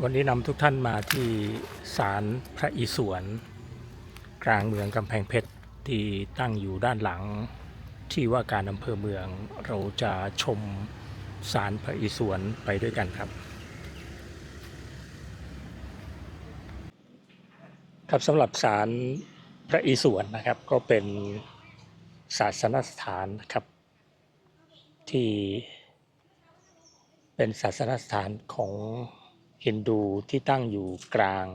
วันนี้นำทุกท่านมาที่ศาลพระอิศวรกลางเมืองกำแพงเพชรที่ตั้งอยู่ด้านหลังที่ว่าการอำเภอเมืองเราจะชมศาลพระอิศวรไปด้วยกันครับ ครับสำหรับศาลพระอิศวรนะครับก็เป็นศาสนสถานนะครับที่เป็นศาสนสถานของ ฮินดูที่ตั้งอยู่กลาง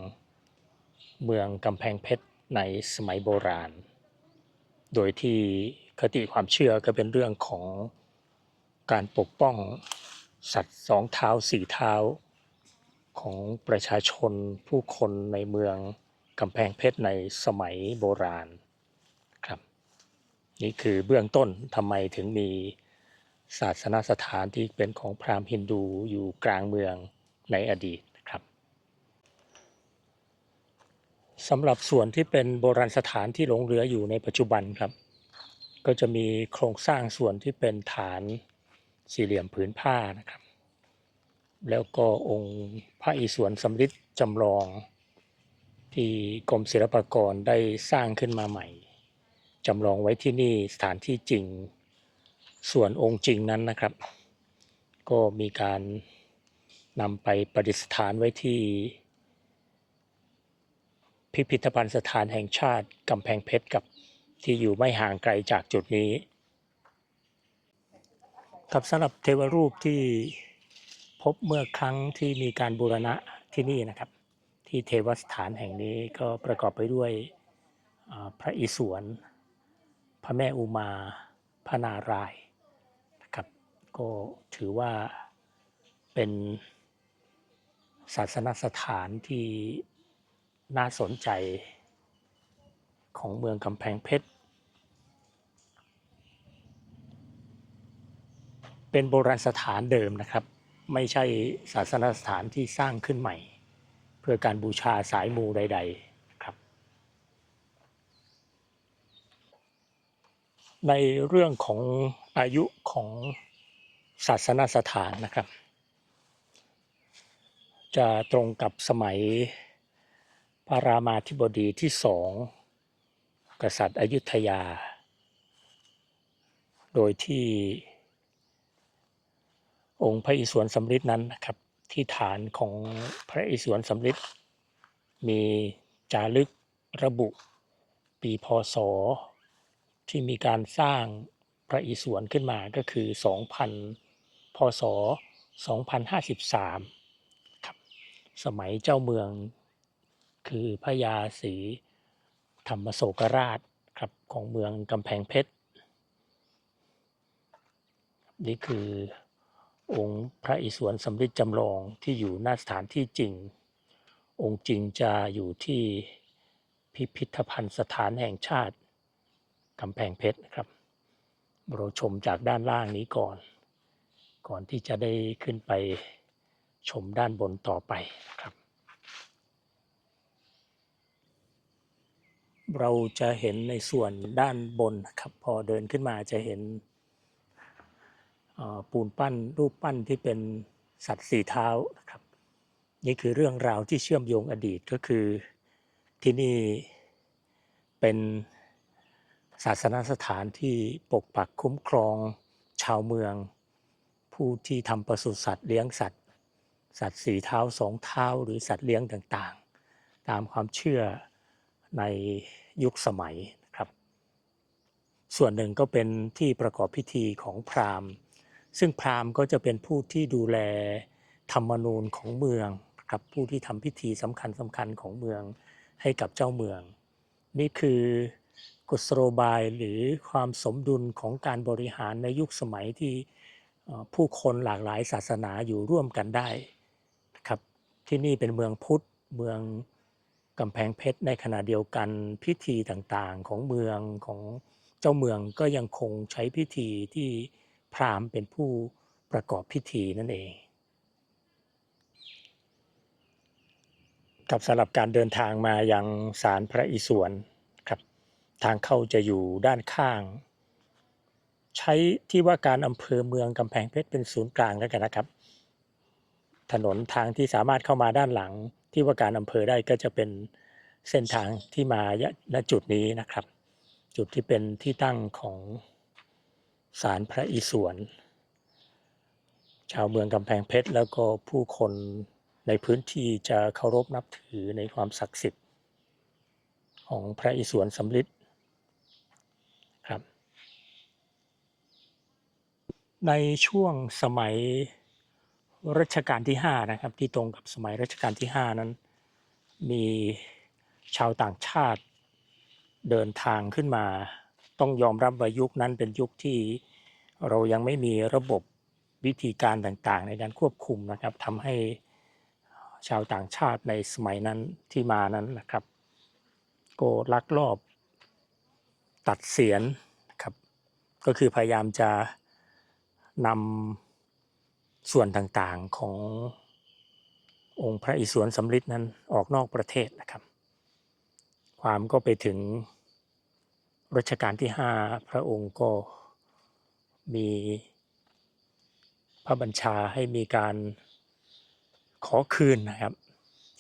เมืองกำแพงเพชรในสมัยโบราณ โดยที่คติความเชื่อก็เป็นเรื่องของการปกป้องสัตว์สองเท้าสี่เท้า ของประชาชนผู้คนในเมืองกำแพงเพชรในสมัยโบราณครับนี่คือเบื้องต้นทำไมถึงมีศาสนสถานที่เป็นของพราหมณ์ฮินดูอยู่กลางเมือง ในอดีตนะครับสำหรับส่วนที่เป็นโบราณสถานที่หลงเหลืออยู่ในปัจจุบันครับ ก็จะมีโครงสร้างส่วนที่เป็นฐานสี่เหลี่ยมผืนผ้านะครับ แล้วก็องค์พระอิศวรสำริดจำลอง ที่กรมศิลปากรได้สร้างขึ้นมาใหม่จำลองไว้ที่นี่สถานที่จริง ส่วนองค์จริงนั้นนะครับ ก็มีการ นำไปประดิษฐานไว้ที่ พิพิธภัณฑ์สถานแห่งชาติกำแพงเพชรกับที่อยู่ไม่ห่างไกลจากจุดนี้ครับสำหรับเทวรูปที่พบเมื่อครั้งที่มีการบูรณะที่นี่นะครับ ที่เทวสถานแห่งนี้ก็ประกอบไปด้วยพระอิศวร พระแม่อุมา พระนารายณ์นะครับ ก็ถือว่าเป็น ศาสนสถานที่น่าสนใจของเมืองกำแพงเพชร เป็นโบราณสถานเดิมนะครับ ไม่ใช่ศาสนสถานที่สร้างขึ้นใหม่ เพื่อการบูชาสายมูใดๆครับ ในเรื่องของอายุของศาสนสถานนะครับ จะตรงกับสมัยพระรามาธิบดีที่สองกษัตริย์อยุธยา โดยที่องค์พระอิศวรสำริดนั้นนะครับ ที่ฐานของพระอิศวรสำริดมีจารึกระบุปีพศ ที่มีการสร้างพระอิศวรขึ้นมาก็คือ 2,000 พศ 2053ครับ สมัยเจ้าเมือง คือพระยาศรีธรรมโศกราชครับของเมืองกำแพงเพชร นี่คือองค์พระอิศวรสำริดจำลองที่อยู่หน้าสถานที่จริง องค์จริงจะอยู่ที่พิพิธภัณฑ์สถานแห่งชาติกำแพงเพชรนะครับเราชมจากด้านล่างนี้ก่อน ก่อนที่จะได้ขึ้นไป ชมด้านบนต่อไปนะครับ เราจะเห็นในส่วนด้านบนนะครับ พอเดินขึ้นมาจะเห็นปูนปั้นรูปปั้นที่เป็นสัตว์สี่เท้านะครับ นี่คือเรื่องราวที่เชื่อมโยงอดีตก็คือที่นี่เป็นศาสนสถานที่ปกปักคุ้มครองชาวเมือง ผู้ที่ทำปศุสัตว์เลี้ยงสัตว์ สัตว์สี่เท้าสองเท้าหรือสัตว์เลี้ยงต่างๆ ตามความเชื่อในยุคสมัยนะครับ ส่วนหนึ่งก็เป็นที่ประกอบพิธีของพราหมณ์ ซึ่งพราหมณ์ก็จะเป็นผู้ที่ดูแลธรรมนูญของเมืองครับผู้ที่ทำพิธีสำคัญสำคัญของเมืองให้กับเจ้าเมือง นี่คือกุศโลบายหรือความสมดุลของการบริหารในยุคสมัยที่ผู้คนหลากหลายศาสนาอยู่ร่วมกันได้ ที่นี่เป็นเมืองพุทธเมืองกำแพงเพชรในขณะเดียวกันพิธีต่างๆของเมืองของเจ้าเมืองก็ยังคงใช้พิธีที่พราหมณ์เป็นผู้ประกอบพิธีนั่นเองกับสำหรับการเดินทางมายังศาลพระอิศวรครับทางเข้าจะอยู่ด้านข้าง ใช้ที่ว่าการอำเภอเมืองกำแพงเพชรเป็นศูนย์กลางแล้วกันนะครับ ถนนทางที่สามารถเข้ามาด้านหลังที่ว่าการอำเภอได้ก็จะเป็นเส้นทางที่มาณจุดนี้นะครับ จุดที่เป็นที่ตั้งของศาลพระอิศวรชาวเมืองกำแพงเพชร แล้วก็ผู้คนในพื้นที่จะเคารพนับถือในความศักดิ์สิทธิ์ ของพระอิศวรสำริดครับ ในช่วงสมัย รัชกาลที่ 5 นะครับ ที่ตรงกับสมัยรัชกาลที่ 5 นั้น มีชาวต่างชาติเดินทางขึ้นมา ต้องยอมรับว่ายุคนั้นเป็นยุคที่เรายังไม่มีระบบวิธีการต่างๆ ในการควบคุมนะครับทำให้ชาวต่างชาติในสมัยนั้นที่มานั้นนะครับ ก็ลักลอบตัดเสียนครับ ก็คือพยายามจะนำ ส่วนต่างๆขององค์พระอิศวรสำริดนั้นออกนอกประเทศนะครับ ความก็ไปถึงรัชกาลที่ 5 พระองค์ก็มีพระบัญชาให้มีการขอคืนนะครับ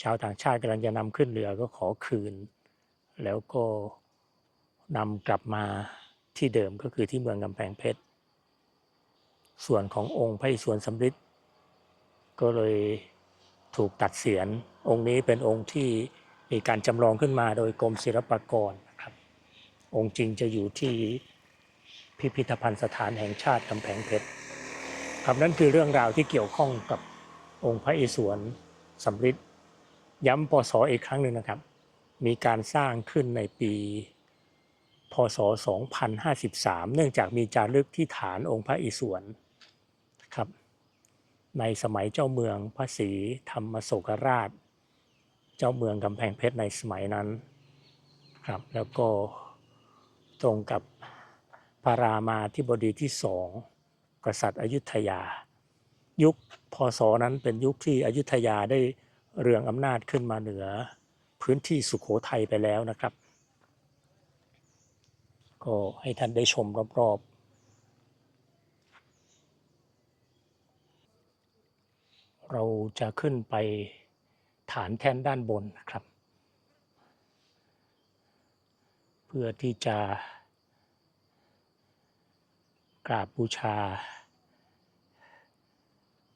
ชาวต่างชาติกำลังจะนำขึ้นเรือก็ขอคืน แล้วก็นำกลับมาที่เดิมก็คือที่เมืองกำแพงเพชร ส่วนขององค์พระอิศวรสำริดก็เลยถูกตัดเสียนองค์นี้เป็นองค์ที่มีการจำลองขึ้นมาโดยกรมศิลปากรนะครับ องค์จริงจะอยู่ที่พิพิธภัณฑ์สถานแห่งชาติกำแพงเพชรครับนั่นคือเรื่องราวที่เกี่ยวข้องกับองค์พระอิศวรสำริดย้ำปศอีกครั้งหนึ่งนะครับ มีการสร้างขึ้นในปีพศ 2053 เนื่องจากมีจารึกที่ฐานองค์พระอิศวร ครับ ในสมัยเจ้าเมืองพระศรีธรรมโศกราช เจ้าเมืองกำแพงเพชรในสมัยนั้นครับแล้วก็ตรงกับพระรามาธิบดีที่สองกษัตริย์อยุธยา ยุคพศนั้นเป็นยุคที่อยุธยาได้เรืองอำนาจขึ้นมาเหนือพื้นที่สุขโขทัยไปแล้วนะครับ ก็ให้ท่านได้ชมรอบๆ เราจะขึ้นไปฐานแท่นด้านบนนะครับ เพื่อที่จะกราบบูชา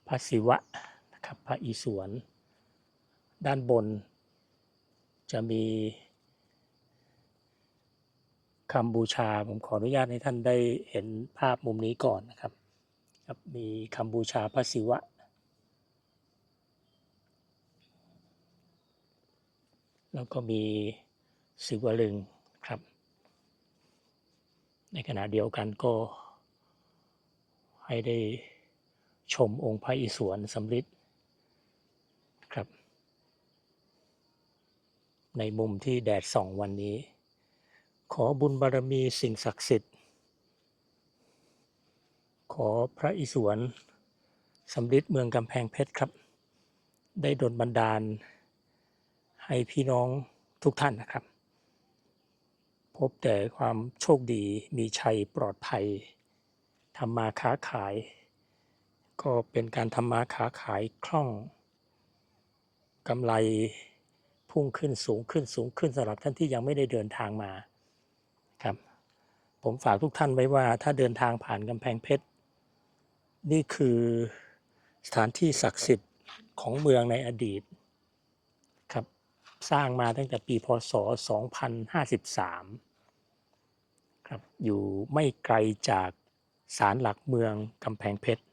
พระศิวะนะครับพระอิศวรด้านบน จะมีคำบูชาผมขออนุญาตให้ท่านได้เห็นภาพมุมนี้ก่อนนะครับครับมีคำบูชาพระศิวะ แล้วก็มีศิวลึงครับ ในขณะเดียวกันก็ให้ได้ชมองค์พระอิศวรสำริดครับ ในมุมที่แดดส่องวันนี้ ขอบุญบารมีสิ่งศักดิ์สิทธิ์ ขอพระอิศวรสำริดเมืองกำแพงเพชรครับ ได้ดลบันดาล ให้พี่น้องทุกท่านนะครับ พบแต่ความโชคดีมีชัยปลอดภัยทำมาค้าขาย ก็เป็นการทำมาค้าขายคล่องกำไรพุ่งขึ้นสูงขึ้นสูงขึ้นสำหรับท่านที่ยังไม่ได้เดินทางมาครับ ผมฝากทุกท่านไว้ว่าถ้าเดินทางผ่านกำแพงเพชร นี่คือสถานที่ศักดิ์สิทธิ์ของเมืองในอดีต สร้างมาตั้งแต่ปีพศ 2053 ครับ อยู่ไม่ไกลจากศาลหลักเมืองกำแพงเพชร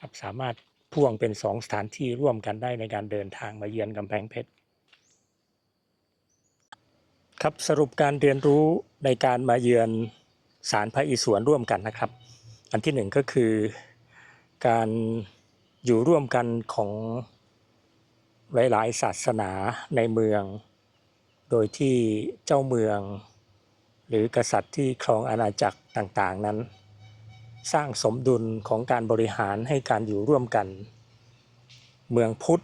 ครับสามารถพ่วงเป็นสองสถานที่ร่วมกันได้ในการเดินทางมาเยือนกำแพงเพชรครับสรุปการเรียนรู้ในการมาเยือนศาลพระอิศวรร่วมกันนะครับ อันที่หนึ่งก็คือการอยู่ร่วมกันของ หลายๆ ศาสนาในเมือง โดยที่เจ้าเมือง หรือกษัตริย์ที่ครองอาณาจักรต่างๆนั้น สร้างสมดุลของการบริหารให้การอยู่ร่วมกัน เมืองพุทธ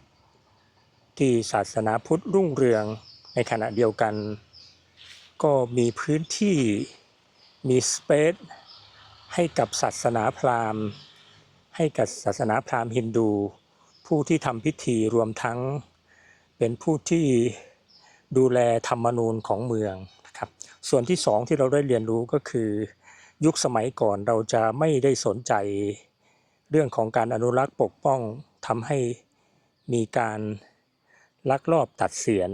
ที่ศาสนาพุทธรุ่งเรืองในขณะเดียวกัน ก็มีพื้นที่มีสเปซให้กับศาสนาพราหมณ์ ให้กับศาสนาพราหมณ์ฮินดู ผู้ที่ทำพิธีรวมทั้งเป็นผู้ที่ดูแลธรรมนูญของเมืองนะครับส่วนที่สองที่เราได้เรียนรู้ก็คือ ยุคสมัยก่อนเราจะไม่ได้สนใจเรื่องของการอนุรักษ์ปกป้องทำให้มีการลักลอบตัดเสียน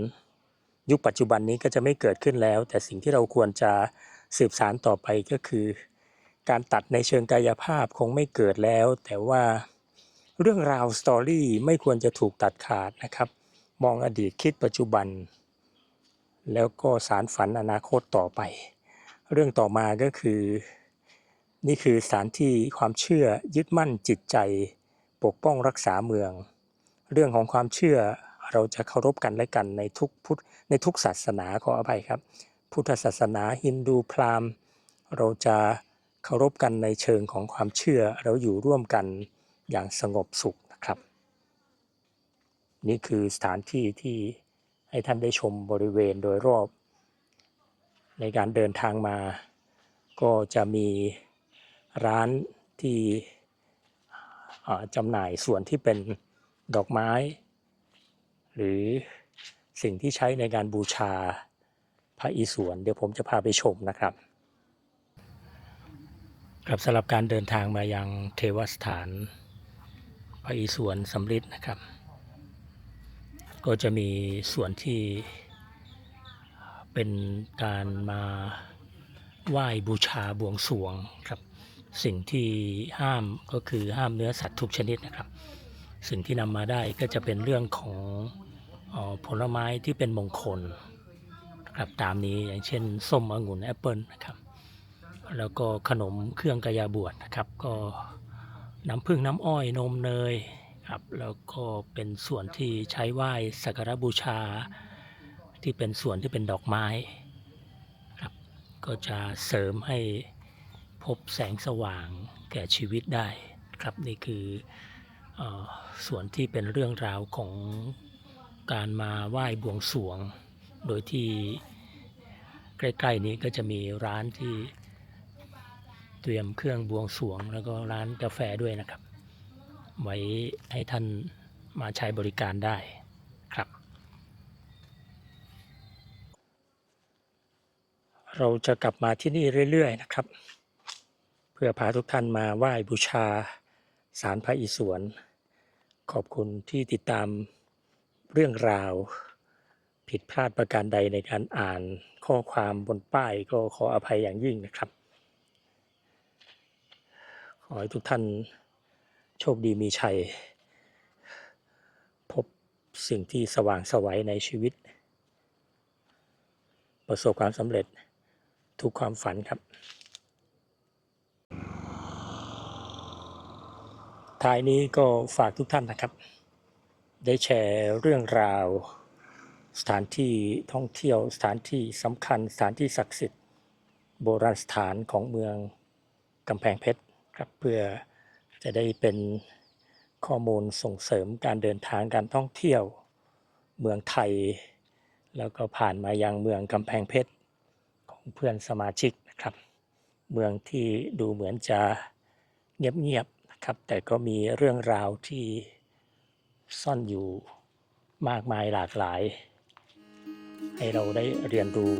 ยุคปัจจุบันนี้ก็จะไม่เกิดขึ้นแล้ว แต่สิ่งที่เราควรจะสืบสารต่อไปก็คือ การตัดในเชิงกายภาพคงไม่เกิดแล้ว แต่ว่า เรื่องราวสตอรี่ไม่ควรจะถูกตัดขาดนะครับ มองอดีตคิดปัจจุบัน แล้วก็สารฝันอนาคตต่อไป เรื่องต่อมาก็คือ นี่คือสถานที่ความเชื่อยึดมั่นจิตใจ ปกป้องรักษาเมือง เรื่องของความเชื่อเราจะเคารพกันและกันในทุกพุทธในทุกศาสนาขออภัยครับ พุทธศาสนาฮินดูพราหมณ์ เราจะเคารพกันในเชิงของความเชื่อเราอยู่ร่วมกัน อย่างสงบสุขนะครับ นี่คือสถานที่ที่ให้ท่านได้ชมบริเวณโดยรอบ ในการเดินทางมา ก็จะมีร้านที่จำหน่ายส่วนที่เป็นดอกไม้ หรือสิ่งที่ใช้ในการบูชาพระอิศวรเดี๋ยวผมจะพาไปชมนะครับครับสำหรับการเดินทางมายังเทวสถาน พระอิศวรสำริดนะครับ ก็จะมีส่วนที่เป็นการมาไหว้บูชาบวงสรวงครับ สิ่งที่ห้ามก็คือห้ามเนื้อสัตว์ทุกชนิดนะครับ สิ่งที่นำมาได้ก็จะเป็นเรื่องของออผลไม้ที่เป็นมงคลครับตามนี้อย่างเช่นส้มองุ่นแอปเปิลนะครับ แล้วก็ขนมเครื่องกายาบวชนะครับ ก็ น้ำผึ้งน้ำอ้อยนมเนยครับแล้วก็เป็นส่วนที่ใช้ไหว้สักการบูชา ที่เป็นส่วนที่เป็นดอกไม้ครับก็จะเสริมให้พบแสงสว่างแก่ชีวิตได้ครับนี่คือออส่วนที่เป็นเรื่องราวของการมาไหว้บวงสรวง โดยที่ใกล้ ๆ นี้ก็จะมีร้านที่ เตรียมเครื่องบวงสวง แล้วก็ร้านกาแฟด้วยนะครับ ไว้ให้ท่านมาใช้บริการได้ครับ เราจะกลับมาที่นี่เรื่อยๆนะครับ เพื่อพาทุกท่านมาไหว้บูชาสารพระอิศวรขอบคุณที่ติดตามเรื่องราว ผิดพลาดประการใดในการอ่านข้อความบนป้ายก็ขออภัยอย่างยิ่งนะครับ ขอให้ทุกท่านโชคดีมีชัย พบสิ่งที่สว่างสวัยในชีวิต ประสบความสำเร็จทุกความฝันครับ ท้ายนี้ก็ฝากทุกท่านนะครับ ได้แชร์เรื่องราว สถานที่ท่องเที่ยวสถานที่สำคัญสถานที่ศักดิ์สิทธิ์ โบราณสถานของเมืองกำแพงเพชร ครับเพื่อจะได้เป็นข้อมูลส่งเสริมการเดินทางการท่องเที่ยวเมืองไทย แล้วก็ผ่านมายังเมืองกำแพงเพชรของเพื่อนสมาชิกนะครับ เมืองที่ดูเหมือนจะเงียบๆนะครับ แต่ก็มีเรื่องราวที่ซ่อนอยู่มากมายหลากหลาย ให้เราได้เรียนรู้